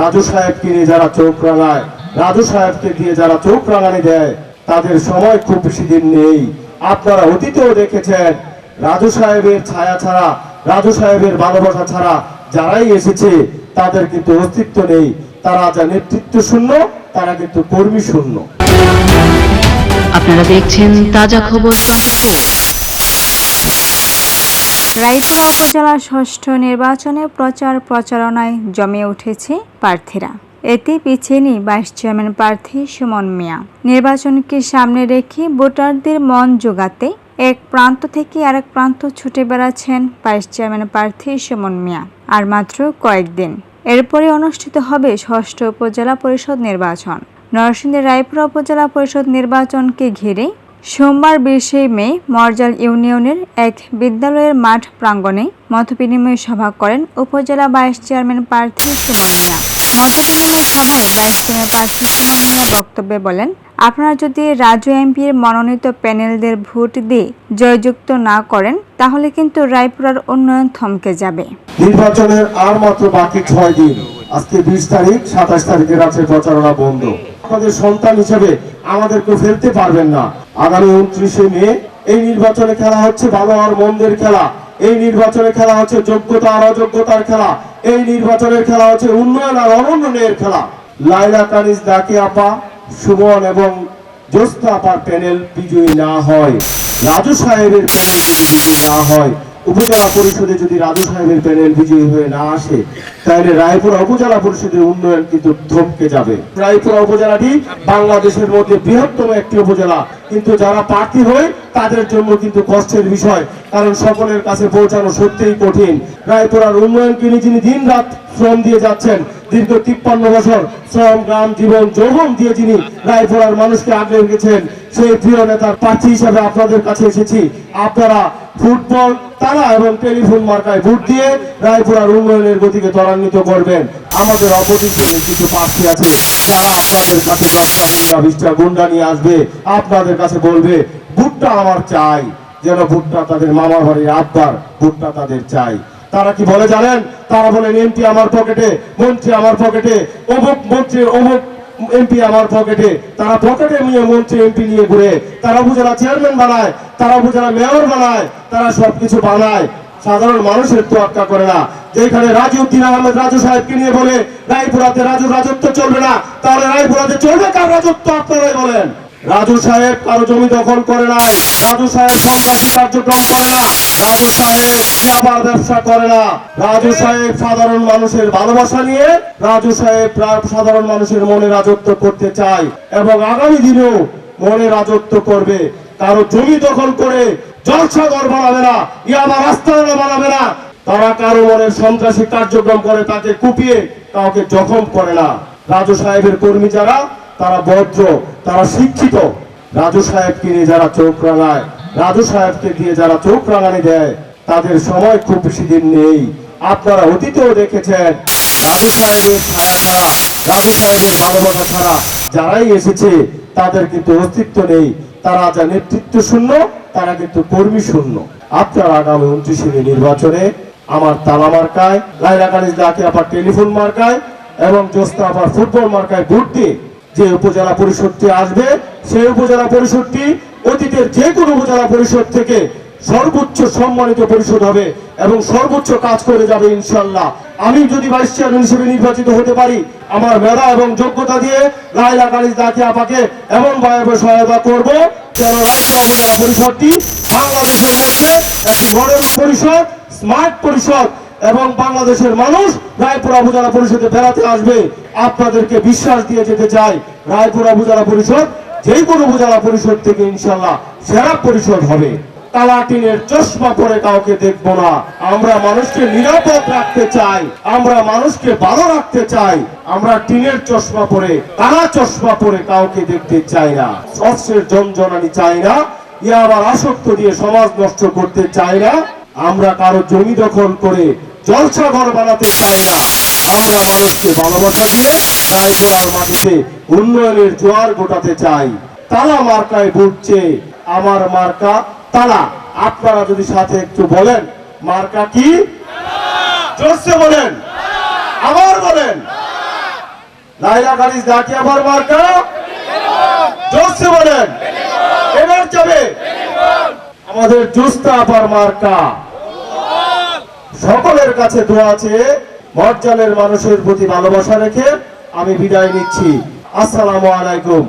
রাজু সাহেবকে নিয়ে যারা চোখ রাঙায়, রাজু সাহেবকে দিয়ে যারা চোখ রাঙানি দেয়, তাদের সময় খুব বেশি দিন নেই। আপনারা অতীতেও দেখেছেন, রাজু সাহেবের ছায়া ছাড়া, রাজু সাহেবের ভালোবাসা ছাড়া যারাই এসেছে, তাদের কিন্তু অস্তিত্ব নেই। তারা যা নেতৃত্ব শূন্য, তারা কিন্তু কর্মী শূন্য। আপনারা দেখছেন তাজা খবর রায়পুরা উপজেলার ষষ্ঠ নির্বাচনে প্রচার প্রচারণায় জমে উঠেছে প্রার্থীরা। এতে পিছিয়ে নেই ভাইস চেয়ারম্যান প্রার্থী সুমন মিয়া। নির্বাচনকে সামনে রেখে ভোটারদের মন জোগাতে এক প্রান্ত থেকে আরেক প্রান্ত ছুটে বেড়াচ্ছেন ভাইস চেয়ারম্যান প্রার্থী সুমন মিয়া। আর মাত্র কয়েকদিন। এরপরে অনুষ্ঠিত হবে ষষ্ঠ উপজেলা পরিষদ নির্বাচন। নরসিংদীর রায়পুরা উপজেলা পরিষদ নির্বাচনকে ঘিরে সোমবার বিশে মে, মরজাল ইউনিয়নের এক বিদ্যালয়ের মাঠ প্রাঙ্গণে মতবিনিময় সভা করেন উপজেলা ভাইস চেয়ারম্যান প্রার্থী সুমন মিয়া মতবিনিময় সভায় ভাইস চেয়ারম্যান প্রার্থী সুমন মিয়া বক্তব্যে বলেন, আপনারা যদি রাজু এমপির মনোনীত প্যানেলদের ভোট দিয়ে জয়যুক্ত না করেন, তাহলে কিন্তু রায়পুরার উন্নয়ন থমকে যাবে। নির্বাচনের আর মাত্র বাকি ছয় দিন। আজকে বিশ তারিখ, সাতাশ তারিখের আছে প্রচারণা বন্ধ। আপনাদের সন্তান হিসেবে আমাদেরকে ফেলতে পারবেন না। আগামী উনত্রিশে মে এই নির্বাচনে খেলা হচ্ছে, ভালো আর মন্দের খেলা। এই নির্বাচনে খেলা হচ্ছে, যোগ্যতা আর অযোগ্যতার খেলা। এই নির্বাচনের খেলা হচ্ছে, উন্নয়ন আর অনুন্নয়নের খেলা। লাইলা কানিজ ডাকে আপা, সুমন এবং জোস্তা আপার প্যানেল বিজয়ী না হয়। রাজু সাহেবের প্যানেল যদি বিজয়ী না হয় উপজেলা পরিষদে যদি রাজু সাহেবের প্যানেল বিজয়ী হয়ে না আসে, তাহলে রায়পুরা উপজেলা পরিষদের উন্নয়ন কিন্তু থমকে যাবে। রায়পুরা উপজেলাটি বাংলাদেশের মধ্যে বৃহত্তম একটি উপজেলা। কিন্তু যারা প্রার্থী হয়, তাদের জন্য কিন্তু কষ্টের বিষয়, কারণ সকলের কাছে পৌঁছানো সত্যিই কঠিন। রায়পুরার উন্নয়নকে নিয়ে যিনি দিন রাত শ্রম দিয়ে যাচ্ছেন? দীর্ঘ তিপ্পান্ন বছর শ্রম, গ্রাম, জীবন, যৌবন দিয়ে যিনি রায়পুরার মানুষকে আগলে রেখেছেন, সেই প্রিয় নেতার প্রার্থী হিসাবে আপনাদের কাছে এসেছি। আপনারা ফুটবল তারা এবং টেলিফোন মার্কায় ভোট দিয়ে রায়পুরার উন্নয়নের গতিকে ত্বরান্বিত করবেন। আমাদের অপোজিশনের কিছু প্রার্থী আছে। যারা আপনাদের কাছে দশটা গুন্ডা বিশটা গুন্ডা নিয়ে আসবে, আপনাদের কাছে বলবে, ভোটটা আমার চাই। যেন ভোটটা তাদের মামার বাড়ির আব্বার ভোটটা তাদের চাই। তারা কি বলে জানেন? তারা বলেন, এমপি আমার পকেটে, মন্ত্রী আমার পকেটে, অমুক মন্ত্রী, অমুক এমপি আমার পকেটে। তারা পকেটে নিয়ে মন্ত্রী, এমপি নিয়ে ঘুরে, তারা উপজেলা চেয়ারম্যান বানায়। তারা উপজেলা মেয়র বানায়, তারা সবকিছু বানায়। সাধারণ মানুষের তো তোয়াক্কা করে না। যেখানে রাজিউদ্দিন আহমেদ রাজু সাহেবকে নিয়ে বলে, রায়পুরাতে রাজু রাজত্ব চলবে না, তাহলে রায়পুরাতে চলবে কার রাজত্ব, আপনারাই বলেন। রাজু সাহেব কারও জমি দখল করে নাই। রাজু সাহেব সন্ত্রাসী কার্যক্রম করে না। রাজু সাহেব আবার ব্যবসা করে না। রাজু সাহেব সাধারণ মানুষের ভালোবাসা নিয়ে রাজু সাহেব সাধারণ মানুষের মনে রাজত্ব করতে চায় এবং আগামী দিনেও মনে রাজত্ব করবে। কারও জমি দখল করে জলসাগর বানাবে না ইয়াবা রাস্তা বানাবে না। তারা কারও মনের সন্ত্রাসী কার্যক্রম করে, তাকে কুপিয়ে কাউকে জখম করে না। রাজু সাহেবের কর্মী যারা, তারা ভদ্র, তারা শিক্ষিত। রাজু সাহেবকে নিয়ে যারা চোখ রাঙায়, রাজু সাহেবকে দিয়ে যারা চোখ রাঙানি দেয়, তাদের সময় খুব বেশি দিন নেই। আপনারা অতীতেও দেখেছেন, রাজু সাহেবের ছায়া ছাড়া, রাজু সাহেবের ভালোবাসা ছাড়া যারাই এসেছে, তাদের কিন্তু অস্তিত্ব নেই। তারা যা নেতৃত্ব শূন্য, তারা কিন্তু কর্মী শূন্য। আপনার আগামী উনত্রিশে নির্বাচনে আমার তালা মার্কায় লাইলা কালিজ ডাকে আবার টেলিফোন মার্কায় এবং জোস্তা আবার ফুটবল মার্কায় ভোট দিয়ে যে উপজেলা পরিষদটি আসবে, সেই উপজেলা পরিষদটি অতীতের যে কোনো উপজেলা পরিষদ থেকে সর্বোচ্চ সম্মানিত পরিষদ হবে এবং সর্বোচ্চ কাজ করে যাবে ইনশাল্লাহ আমি যদি ভাইস চেয়ারম্যান হিসেবে নির্বাচিত হতে পারি, আমার মেধা এবং যোগ্যতা দিয়ে লাইলা কালিজ দাকে আপাকে এমন ভাবে সহায়তা করব পরিষদটি বাংলাদেশের মধ্যে পরিষদ, স্মার্ট পরিষদ এবং বাংলাদেশের মানুষ রায়পুরা উপজেলা পরিষদে বেড়াতে আসবে। আপনাদেরকে বিশ্বাস দিয়ে যেতে চাই, রায়পুরা উপজেলা পরিষদ যে কোনো উপজেলা পরিষদ থেকে ইনশাল্লাহ সেরা পরিষদ হবে। কালাটিনের চশমা পরে কাউকে দেখব না। আমরা মানুষকে নিরাপদ রাখতে চাই, আমরা মানুষকে ভালো রাখতে চাই। আমরা টিনের চশমা পরে কালা চশমা পরে কাউকে দেখতে চাই না। অস্ত্রের জনজনানি চাই না, ইয়া আবার আসক্ত দিয়ে সমাজ নষ্ট করতে চাই না। আমরা কারও জমি দখল করে জলসাঘর বানাতে চাই না। আমরা মানুষকে ভালোবাসা দিয়ে রায়পুরার মাটিতে উন্নয়নের জোয়ার গোটাতে চাই। তালা মার্কায় বুঝছে, আমার মার্কা তালা আপনারা যদি সাথে একটু বলেন, মার্কা কি? বলেন। আবার বলেন। লাইলা গাড়ি জাকিয়াবার মার্কা? জোরসে বলেন। এবার যাবে আমাদের জুস্তা আপার মার্কা। সকলের কাছে দোয়া আছে মর্যালের মানুষের প্রতি ভালোবাসা রেখে আমি বিদায় নিচ্ছি। আসসালামু আলাইকুম।